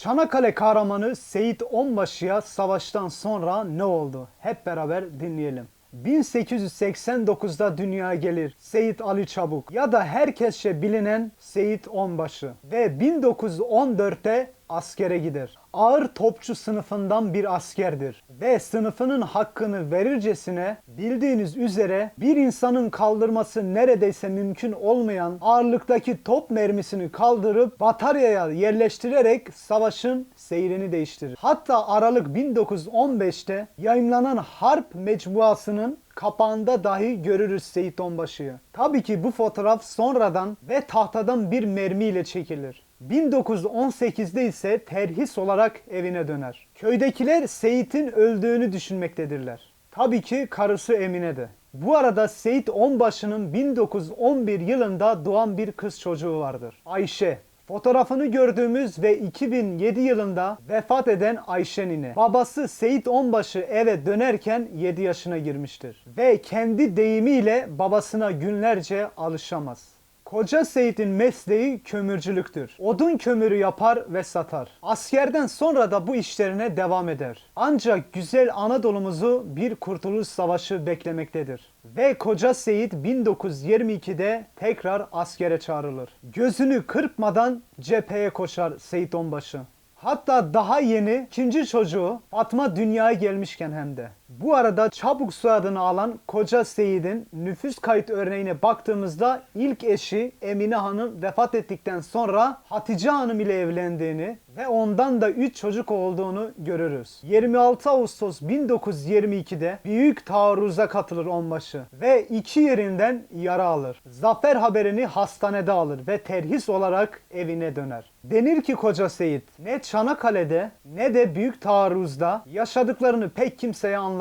Çanakkale kahramanı Seyit Onbaşı'ya savaştan sonra ne oldu? Hep beraber dinleyelim. 1889'da dünyaya gelir Seyit Ali Çabuk ya da herkesçe bilinen Seyit Onbaşı ve 1914'te askere gider. Ağır topçu sınıfından bir askerdir ve sınıfının hakkını verircesine bildiğiniz üzere bir insanın kaldırması neredeyse mümkün olmayan ağırlıktaki top mermisini kaldırıp bataryaya yerleştirerek savaşın seyrini değiştirir. Hatta Aralık 1915'te yayınlanan Harp Mecmuası'nın kapağında dahi görürüz Seyit Onbaşı'yı. Tabii ki bu fotoğraf sonradan ve tahtadan bir mermiyle çekilir. 1918'de ise terhis olarak evine döner. Köydekiler Seyit'in öldüğünü düşünmektedirler. Tabii ki karısı Emine de. Bu arada Seyit Onbaşı'nın 1911 yılında doğan bir kız çocuğu vardır. Ayşe. Fotoğrafını gördüğümüz ve 2007 yılında vefat eden Ayşe nine. Babası Seyit Onbaşı eve dönerken 7 yaşına girmiştir. Ve kendi deyimiyle babasına günlerce alışamaz. Koca Seyit'in mesleği kömürcülüktür. Odun kömürü yapar ve satar. Askerden sonra da bu işlerine devam eder. Ancak güzel Anadolu'muzu bir kurtuluş savaşı beklemektedir. Ve Koca Seyit 1922'de tekrar askere çağrılır. Gözünü kırpmadan cepheye koşar Seyit Onbaşı. Hatta daha yeni ikinci çocuğu Fatma dünyaya gelmişken hem de. Bu arada çabuk soyadını alan Koca Seyit'in nüfus kayıt örneğine baktığımızda ilk eşi Emine Hanım vefat ettikten sonra Hatice Hanım ile evlendiğini ve ondan da 3 çocuk olduğunu görürüz. 26 Ağustos 1922'de büyük taarruza katılır onbaşı ve iki yerinden yara alır. Zafer haberini hastanede alır ve terhis olarak evine döner. Denir ki Koca Seyit ne Çanakkale'de ne de büyük taarruzda yaşadıklarını pek kimseye anlatmaz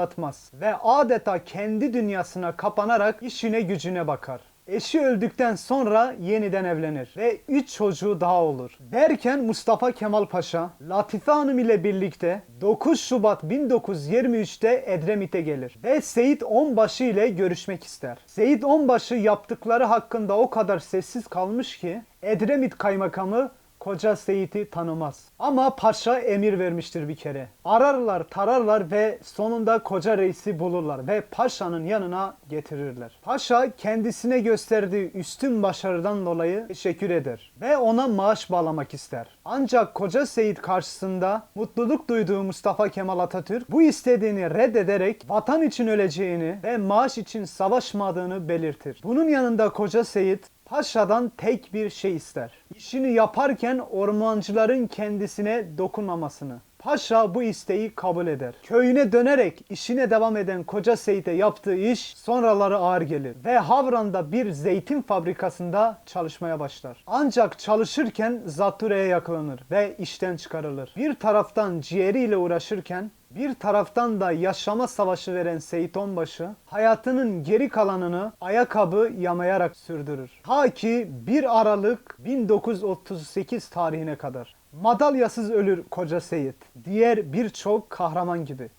ve adeta kendi dünyasına kapanarak işine gücüne bakar. Eşi öldükten sonra yeniden evlenir ve 3 çocuğu daha olur. Derken Mustafa Kemal Paşa, Latife Hanım ile birlikte 9 Şubat 1923'te Edremit'e gelir ve Seyit Onbaşı ile görüşmek ister. Seyit Onbaşı yaptıkları hakkında o kadar sessiz kalmış ki Edremit kaymakamı Koca Seyit'i tanımaz. Ama paşa emir vermiştir bir kere. Ararlar, tararlar ve sonunda koca reisi bulurlar ve paşanın yanına getirirler. Paşa kendisine gösterdiği üstün başarıdan dolayı teşekkür eder ve ona maaş bağlamak ister. Ancak koca Seyit karşısında mutluluk duyduğu Mustafa Kemal Atatürk bu istediğini reddederek vatan için öleceğini ve maaş için savaşmadığını belirtir. Bunun yanında koca Seyit Paşa'dan tek bir şey ister. İşini yaparken ormancıların kendisine dokunmamasını. Paşa bu isteği kabul eder. Köyüne dönerek işine devam eden Koca Seyit'e yaptığı iş sonraları ağır gelir ve Havran'da bir zeytin fabrikasında çalışmaya başlar. Ancak çalışırken zatürreye yakalanır ve işten çıkarılır. Bir taraftan ciğeriyle uğraşırken bir taraftan da yaşama savaşı veren Seyit Onbaşı hayatının geri kalanını ayakkabı yamayarak sürdürür. Ta ki 1 Aralık 1938 tarihine kadar. Madalyasız ölür Koca Seyit. Diğer birçok kahraman gibi.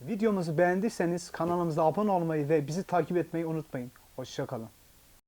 Videomuzu beğendiyseniz kanalımıza abone olmayı ve bizi takip etmeyi unutmayın. Hoşçakalın.